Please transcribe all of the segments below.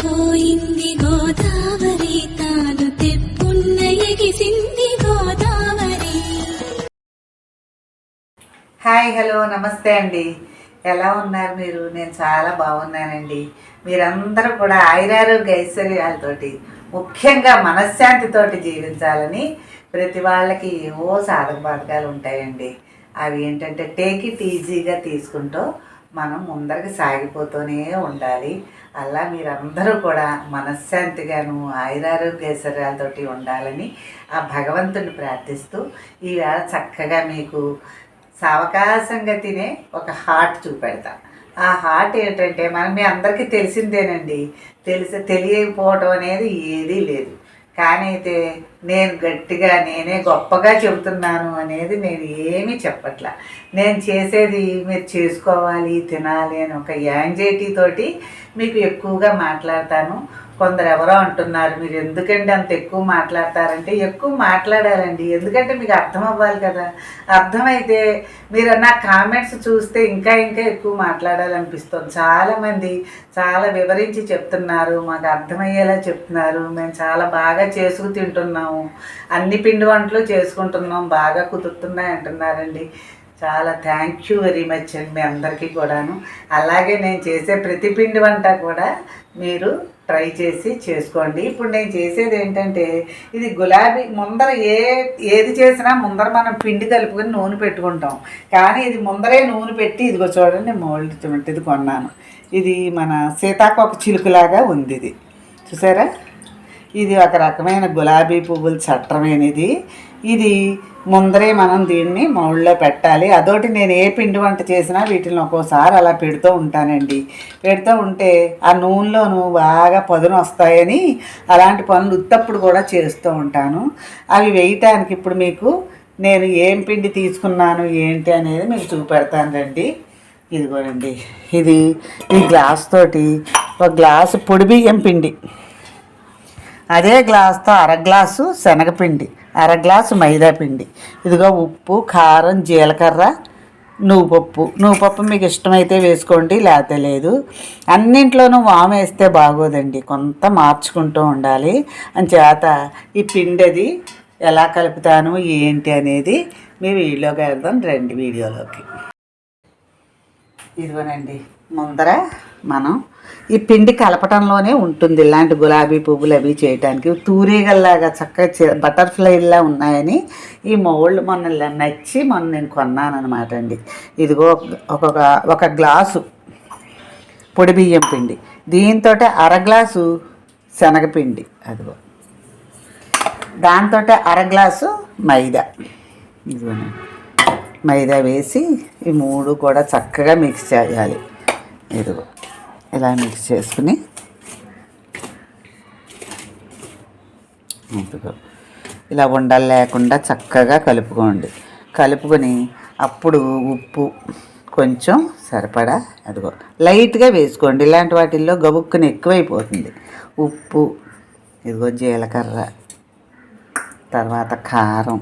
పొంగిపోయింది గోదావరి తాను తెప్పున్న ఎగిసింది గోదావరి హాయ్ హలో నమస్తే అండి. ఎలా ఉన్నారు మీరు? నేను చాలా బాగున్నానండి. మీరందరూ కూడా ఆయురారోగ్య ఐశ్వర్యాలతోటి ముఖ్యంగా మనశ్శాంతితోటి జీవించాలని ప్రతి వాళ్ళకి ఏవో సాధక బాధకాలు ఉంటాయండి. అవి ఏంటంటే టేక్ ఇట్ ఈజీగా తీసుకుంటూ మనం ముందరికి సాగిపోతూనే ఉండాలి. అలా మీరందరూ కూడా మనశ్శాంతిగాను ఆయురారోగ్యశ్వర్యాలతోటి ఉండాలని ఆ భగవంతుని ప్రార్థిస్తూ ఈవేళ చక్కగా మీకు సావకాశంగా తినే ఒక హార్ట్ చూపెడతా. ఆ హార్ట్ ఏంటంటే మనం మీ అందరికీ తెలిసిందేనండి. తెలిసి తెలియకపోవటం అనేది ఏదీ లేదు. కానీ అయితే నేను గట్టిగా నేనే గొప్పగా చెబుతున్నాను అనేది నేను ఏమీ చెప్పట్లా. నేను చేసేది మీరు చేసుకోవాలి తినాలి అని ఒక యాంగ్జైటీ తోటి మీకు ఎక్కువగా మాట్లాడతాను. కొందరు ఎవరో అంటున్నారు మీరు ఎందుకండి అంత ఎక్కువ మాట్లాడతారంటే ఎక్కువ మాట్లాడాలండి. ఎందుకంటే మీకు అర్థం అవ్వాలి కదా. అర్థమైతే మీరు నా కామెంట్స్ చూస్తే ఇంకా ఇంకా ఎక్కువ మాట్లాడాలనిపిస్తుంది. చాలామంది చాలా వివరించి చెప్తున్నారు మాకు అర్థమయ్యేలా చెప్తున్నారు. మేము చాలా బాగా చేసుకు తింటున్నాము. అన్ని పిండి వంటలు చేసుకుంటున్నాం బాగా కుదురుతున్నాయి అంటున్నారండి. చాలా థ్యాంక్ యూ వెరీ మచ్ అండి మీ అందరికీ కూడాను. అలాగే నేను చేసే ప్రతి పిండి వంట కూడా మీరు ట్రై చేసి చేసుకోండి. ఇప్పుడు నేను చేసేది ఏంటంటే ఇది గులాబీ ముందర ఏ ఏది చేసినా ముందర మనం పిండి కలుపుకొని నూనె పెట్టుకుంటాం. కానీ ఇది ముందరే నూనె పెట్టి ఇదిగో చూడండి మోల్డ్ ఇది కొన్నాను. ఇది మన సీతాకోక చిలుకలాగా ఉంది ఇది. చూసారా? ఇది ఒక రకమైన గులాబీ పువ్వులు చట్టమైనది. ఇది ముందరే మనం దీన్ని మౌళ్ళలో పెట్టాలి. అదోటి నేను ఏ పిండి వంట చేసినా వీటిని ఒక్కోసారి అలా పెడుతూ ఉంటానండి. పెడుతూ ఉంటే ఆ నూనెలోను బాగా పదును వస్తాయని అలాంటి పనులు ఉత్తప్పుడు కూడా చేస్తూ ఉంటాను. అవి వేయటానికి ఇప్పుడు మీకు నేను ఏం పిండి తీసుకున్నాను ఏంటి అనేది మీకు చూపెడతాను రండి. ఇదిగోనండి ఇది ఈ గ్లాస్ తోటి ఒక గ్లాసు పొడి బియ్యం పిండి. అదే గ్లాస్తో అర గ్లాసు శనగపిండి. అర గ్లాసు మైదా పిండి. ఇదిగో ఉప్పు కారం జీలకర్ర నువ్వుపప్పు. నువ్వుపప్పు మీకు ఇష్టమైతే వేసుకోండి లేకపోతే లేదు. అన్నింట్లోనూ వాము వేస్తే బాగోదండి. కొంత మార్చుకుంటూ ఉండాలి. అని చేత ఈ పిండి అది ఎలా కలుపుతాను ఏంటి అనేది మీ వీడియోకి వెళ్దాం రండి వీడియోలోకి. ఇదిగోనండి. ముందర మనం ఈ పిండి కలపటంలోనే ఉంటుంది. ఇలాంటి గులాబీ పువ్వులు అవి చేయటానికి. తూరీగల్లాగా చక్కగా బటర్ఫ్లైలా ఉన్నాయని ఈ మోళ్ళు మొన్న నచ్చి మొన్న నేను కొన్నాను అనమాట అండి. ఇదిగో ఒక ఒక గ్లాసు పొడి బియ్యం పిండి. దీంతో అర గ్లాసు శనగపిండి. అదిగో. దాంతో అర గ్లాసు మైదా. ఇదిగోనండి. మైదా వేసి ఈ మూడు కూడా చక్కగా మిక్స్ చేయాలి. ఇదిగో ఇలా మిక్స్ చేసుకుని. ఇదిగో ఇలా ఉండలు లేకుండా చక్కగా కలుపుకోండి. కలుపుకొని అప్పుడు ఉప్పు కొంచెం సరిపడా అదిగో లైట్గా వేసుకోండి. ఇలాంటి వాటిల్లో గబుక్కుని ఎక్కువైపోతుంది. ఉప్పు ఇదిగో జీలకర్ర తర్వాత కారం.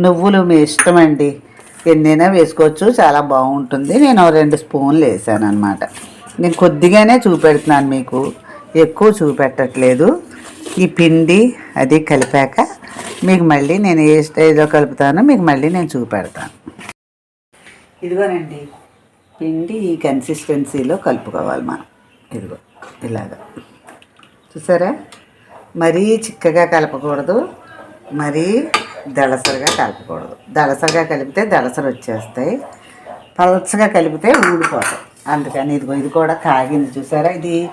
నువ్వులు మీ ఇష్టం అండి ఎన్నైనా వేసుకోవచ్చు. చాలా బాగుంటుంది. నేను రెండు స్పూన్లు వేసాను అనమాట నేను కొద్దిగానే చూపెడుతున్నాను మీకు. ఎక్కువ చూపెట్టట్లేదు. ఈ పిండి అది కలిపాక మీకు మళ్ళీ నేను ఏ స్టేజ్లో కలుపుతానో మీకు మళ్ళీ నేను చూపెడతాను. ఇదిగోనండి. పిండి ఈ కన్సిస్టెన్సీలో కలుపుకోవాలి మనం. ఇదిగో ఇలాగా. చూసారా? మరీ చిక్కగా కలపకూడదు. మరీ దళసరిగా కలపకూడదు. దళసరిగా కలిపితే దళసరి వచ్చేస్తాయి. పలసగా కలిపితే ఊడిపోతాయి అందుకని ఇదిగో ఇది కూడా కాగింది చూసారా? ఇది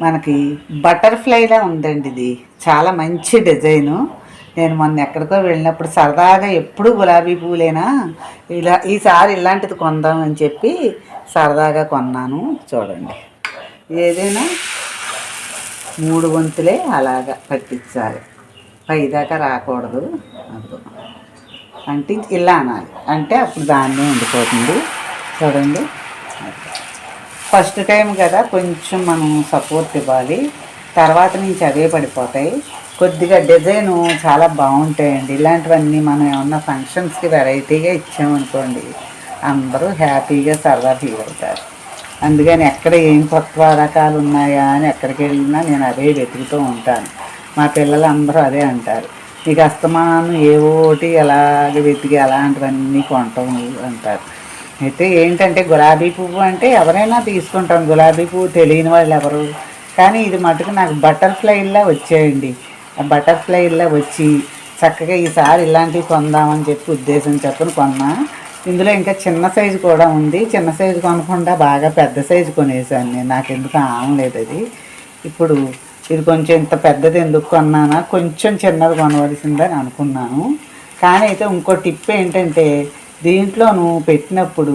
మనకి బటర్ఫ్లైలా ఉందండి ఇది. చాలా మంచి డిజైను. నేను మొన్న ఎక్కడికో వెళ్ళినప్పుడు సరదాగా ఎప్పుడు గులాబీ పూలేనా ఇలా ఈసారి ఇలాంటిది కొందాం అని చెప్పి సరదాగా కొన్నాను. చూడండి. ఏదైనా మూడు వంతులే అలాగా పట్టించాలి. పైదాకా రాకూడదు. అదిగో అంటే ఇలా అనాలి. అంటే అప్పుడు దాన్నే ఉండిపోతుంది. చూడండి. ఫస్ట్ టైం కదా కొంచెం మనం సపోర్ట్ ఇవ్వాలి. తర్వాత నుంచి అవే పడిపోతాయి. కొద్దిగా డిజైన్ చాలా బాగుంటాయండి. ఇలాంటివన్నీ మనం ఏమన్నా ఫంక్షన్స్కి వెరైటీగా ఇచ్చామనుకోండి అందరూ హ్యాపీగా సరదా ఫీల్ అవుతారు. అందుకని ఎక్కడ ఏం కొత్త రకాలు ఉన్నాయా అని ఎక్కడికి వెళ్ళినా నేను అదే వెతుకుతూ ఉంటాను. మా పిల్లలు అందరూ అదే అంటారు. నీకు అస్తమానం ఏవోటి ఎలాగ వెతికి అలాంటివన్నీ కొంటాం అంటారు. అయితే ఏంటంటే గులాబీ పువ్వు అంటే ఎవరైనా తీసుకుంటాం. గులాబీ పువ్వు తెలియని వాళ్ళు ఎవరు? కానీ ఇది మటుకు నాకు బటర్ఫ్లైలా వచ్చాయండి. ఆ బటర్ఫ్లైలా వచ్చి చక్కగా ఈసారి ఇలాంటివి కొందామని చెప్పి ఉద్దేశం చెప్పని కొన్నా. ఇందులో ఇంకా చిన్న సైజు కూడా ఉంది. చిన్న సైజు కొనకుండా బాగా పెద్ద సైజు కొనేసాను నేను. నాకు ఎందుకు ఆమలేదు అది. ఇప్పుడు ఇది కొంచెం ఇంత పెద్దది ఎందుకు కొన్నానా కొంచెం చిన్నది కొనవలసిందని అనుకున్నాను. కానీ అయితే ఇంకో టిప్ ఏంటంటే దీంట్లోను పెట్టినప్పుడు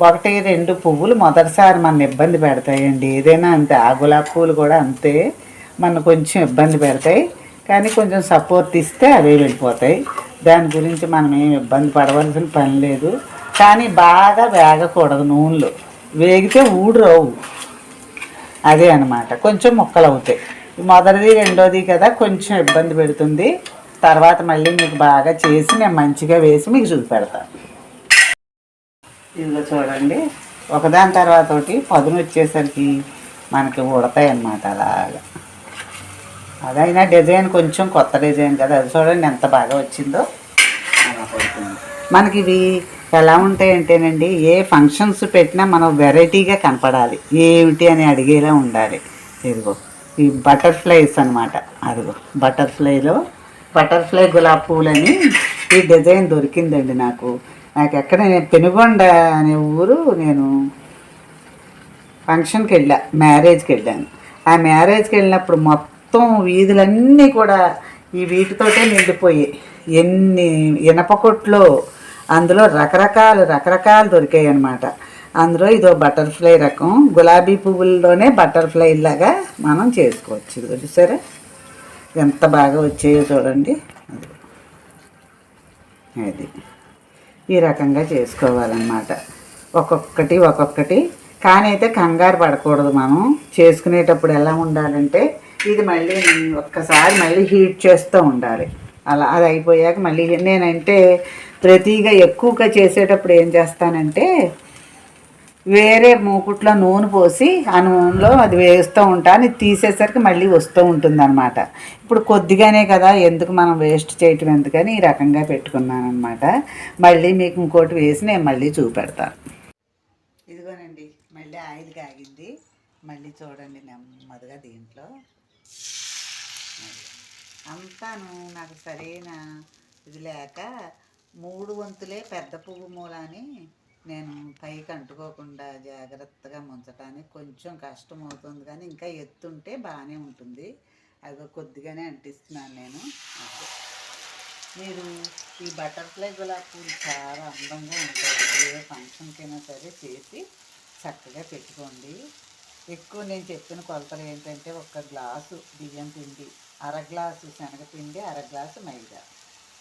ఒకటి రెండు పువ్వులు మొదటిసారి మన ఇబ్బంది పెడతాయండి. ఏదైనా అంతే ఆ గులాబీ పువ్వులు కూడా అంతే. మన కొంచెం ఇబ్బంది పెడతాయి. కానీ కొంచెం సపోర్ట్ ఇస్తే అవే వెళ్ళిపోతాయి. దాని గురించి మనం ఏం ఇబ్బంది పడవలసిన పని లేదు. కానీ బాగా వేగకూడదు నూనెలో. వేగితే ఊడు రావు. అదే అనమాట కొంచెం ముక్కలు అవుతాయి. మొదటిది రెండోది కదా కొంచెం ఇబ్బంది పెడుతుంది. తర్వాత మళ్ళీ మీకు బాగా చేసి నేను మంచిగా వేసి మీకు చూపెడతాను ఇదిగో చూడండి. ఒకదాని తర్వాత ఒకటి పదును వచ్చేసరికి మనకి ఉడతాయి అన్నమాట అలాగా. అదైనా డిజైన్ కొంచెం కొత్త డిజైన్ కదా అది చూడండి ఎంత బాగా వచ్చిందో. అలా పడుతుంది మనకి ఇవి ఎలా ఉంటాయంటేనండి ఏ ఫంక్షన్స్ పెట్టినా మనం వెరైటీగా కనపడాలి. ఏమిటి అని అడిగేలా ఉండాలి. ఇదిగో. ఈ బటర్ఫ్లైస్ అనమాట అదిగో బటర్ఫ్లైలో బటర్ఫ్లై గులాబ్ పూలని ఈ డిజైన్ దొరికిందండి నాకు. నాకు ఎక్కడ నేను పెనుగొండ అనే ఊరు నేను ఫంక్షన్కి వెళ్ళా మ్యారేజ్కి వెళ్ళాను. ఆ మ్యారేజ్కి వెళ్ళినప్పుడు మొత్తం వీధులన్నీ కూడా ఈ వీటితోటే నిండిపోయాయి. ఎన్ని ఇనపకొట్లో అందులో రకరకాలు రకరకాలు దొరికాయి అన్నమాట అందులో ఇదో బటర్ఫ్లై రకం. గులాబీ పువ్వుల్లోనే బటర్ఫ్లై లాగా మనం చేసుకోవచ్చు. ఇది చూసారా? ఎంత బాగా వచ్చాయో చూడండి. అది. ఈ రకంగా చేసుకోవాలన్నమాట. ఒక్కొక్కటి ఒక్కొక్కటి. కానీ అయితే కంగారు పడకూడదు మనం. చేసుకునేటప్పుడు ఎలా ఉండాలంటే ఇది మళ్ళీ ఒక్కసారి మళ్ళీ హీట్ చేస్తూ ఉండాలి. అలా అది అయిపోయాక మళ్ళీ నేనంటే ప్రతిగా ఎక్కువగా చేసేటప్పుడు ఏం చేస్తానంటే వేరే మూకుట్లో నూనె పోసి ఆ నూనెలో అది వేస్తూ ఉంటాను ఇది తీసేసరికి మళ్ళీ వస్తూ ఉంటుందన్నమాట. ఇప్పుడు కొద్దిగానే కదా ఎందుకు మనం వేస్ట్ చేయటం ఎందుకని ఈ రకంగా పెట్టుకున్నాను అనమాట మళ్ళీ మీకు ఇంకోటి వేసి నేను మళ్ళీ చూపెడతాను ఇదిగోనండి మళ్ళీ ఆయిల్ కాగింది. మళ్ళీ చూడండి నెమ్మదిగా దీంట్లో. అంతాను నాకు సరైన ఇది లేక మూడు వంతులే పెద్ద పువ్వు మూలాని నేను పైకి అంటుకోకుండా జాగ్రత్తగా ముంచడానికి కొంచెం కష్టం అవుతుంది కానీ ఇంకా ఎత్తుంటే బాగానే ఉంటుంది. అది కొద్దిగానే అంటిస్తున్నాను నేను. మీరు ఈ బటర్ఫ్లై గులాబ్ పూలు చాలా అందంగా ఉంటాయి. ఏ ఫంక్షన్కైనా సరే చేసి చక్కగా పెట్టుకోండి. ఎక్కువ నేను చెప్పిన కొలతలు ఏంటంటే ఒక గ్లాసు బియ్యం పిండి అర గ్లాసు శనగపిండి అర గ్లాసు మైదా.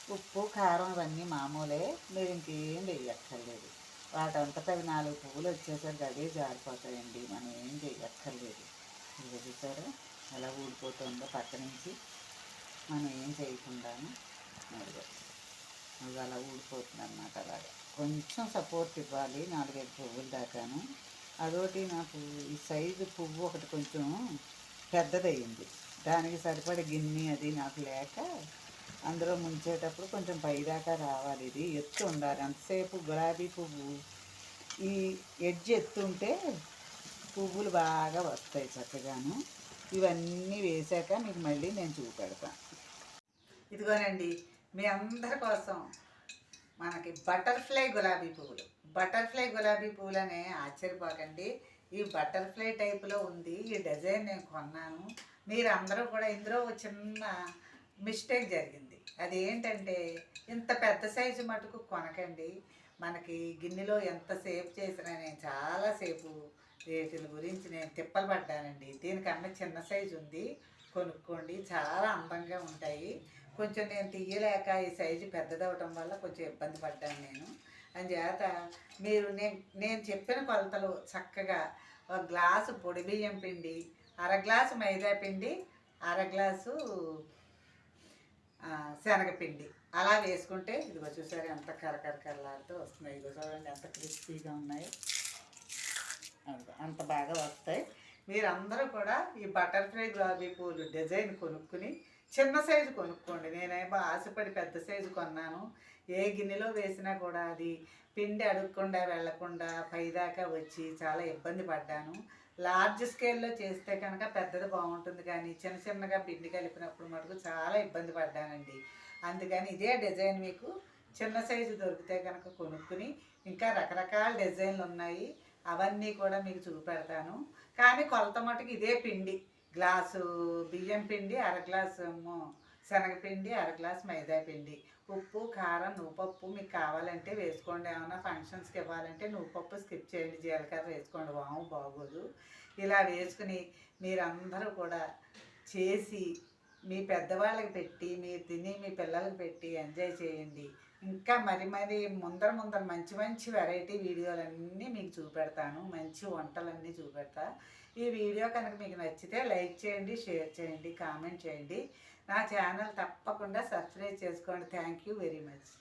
ఉప్పు కారం ఇవన్నీ మామూలే. మీరు ఇంకేం వేయక్కర్లేదు. వాటంతట అవి నాలుగు పువ్వులు వచ్చేసరికి అదే జారిపోతాయండి. మనం ఏం చేయక్కర్లేదు. ఇది చూసారా? ఎలా ఊడిపోతుందో పక్క నుంచి మనం ఏం చేయకుండాను అదిగో అది అలా ఊడిపోతుంది అనమాట అలాగే. కొంచెం సపోర్ట్ ఇవ్వాలి నాలుగైదు పువ్వులు దాకాను. అదొకటి నాకు ఈ సైజు పువ్వు ఒకటి కొంచెం పెద్దదయ్యింది. దానికి సరిపడే గిన్నె అది నాకు లేక అందులో ముంచేటప్పుడు కొంచెం పైదాకా రావాలి ఇది. ఎత్తు ఉండాలి. అంతసేపు గులాబీ పువ్వు ఈ ఎడ్జ్ ఎత్తు ఉంటే పువ్వులు బాగా వస్తాయి చక్కగాను. ఇవన్నీ వేసాక మీకు మళ్ళీ నేను చూపెడతాను ఇదిగోనండి మీ అందరి కోసం మనకి బటర్ఫ్లై గులాబీ పువ్వులు. బటర్ఫ్లై గులాబీ పువ్వులనే ఆశ్చర్యపోకండి. ఈ బటర్ఫ్లై టైప్లో ఉంది. ఈ డిజైన్ నేను కొన్నాను. మీరు అందరూ కూడా ఇందులో ఒక చిన్న మిస్టేక్ జరిగింది. అదేంటంటే ఇంత పెద్ద సైజు మటుకు కొనకండి. మనకి గిన్నెలో ఎంత సేఫ్ చేసినా నేను చాలాసేపు వీటి గురించి నేను తిప్పలు పడ్డానండి. దీనికన్నా చిన్న సైజు ఉంది. కొనుక్కోండి. చాలా అందంగా ఉంటాయి. కొంచెం నేను తీయలేక ఈ సైజు పెద్దదవటం వల్ల కొంచెం ఇబ్బంది పడ్డాను నేను. అందుచేత మీరు నేను నేను చెప్పిన కొలతలు చక్కగా ఒక గ్లాసు పొడి బియ్యం పిండి అర గ్లాసు మైదా పిండి అర గ్లాసు శనగపిండి. అలా వేసుకుంటే ఇదిగో చూసారు ఎంత కరకరకరలాడుతూ వస్తున్నాయి. ఇదిగో చూడండి ఎంత క్రిస్పీగా ఉన్నాయి. అంత అంత బాగా వస్తాయి. మీరందరూ కూడా ఈ బటర్ఫ్లై గులాబీ పూలు డిజైన్ కొనుక్కుని చిన్న సైజు కొనుక్కోండి. నేనేమో ఆశపడి పెద్ద సైజు కొన్నాను. ఏ గిన్నెలో వేసినా కూడా అది పిండి అడుగకుండా వెళ్ళకుండా పైదాకా వచ్చి చాలా ఇబ్బంది పడ్డాను. లార్జ్ స్కేల్లో చేస్తే కనుక పెద్దది బాగుంటుంది కానీ చిన్న చిన్నగా పిండి కలిపినప్పుడు మటుకు చాలా ఇబ్బంది పడ్డానండి. అందుకని ఇదే డిజైన్ మీకు చిన్న సైజు దొరికితే కనుక కొనుక్కుని ఇంకా రకరకాల డిజైన్లు ఉన్నాయి. అవన్నీ కూడా మీకు చూపెడతాను. కానీ కొలత మటుకు ఇదే పిండి. గ్లాసు బియ్యం పిండి అర గ్లాసు శనగపిండి అర గ్లాస్ మైదా పిండి. ఉప్పు కారం నువ్వుపప్పు మీకు కావాలంటే వేసుకోండి. ఏమైనా ఫంక్షన్స్కి ఇవ్వాలంటే నువ్వుపప్పు స్కిప్ చేయండి. జీలకర్ర వేసుకోండి. వాము బాగోదు. ఇలా వేసుకుని మీరందరూ కూడా చేసి మీ పెద్దవాళ్ళకి పెట్టి మీరు తిని మీ పిల్లలకి పెట్టి ఎంజాయ్ చేయండి. ఇంకా మరి మరి ముందర ముందర మంచి మంచి వెరైటీ వీడియోలన్నీ మీకు చూపెడతాను. మంచి వంటలన్నీ చూపెడతా. ఈ వీడియో కనుక మీకు నచ్చితే లైక్ చేయండి షేర్ చేయండి కామెంట్ చేయండి. నా ఛానల్ తప్పకుండా సబ్స్క్రైబ్ చేసుకోండి. Thank you very much.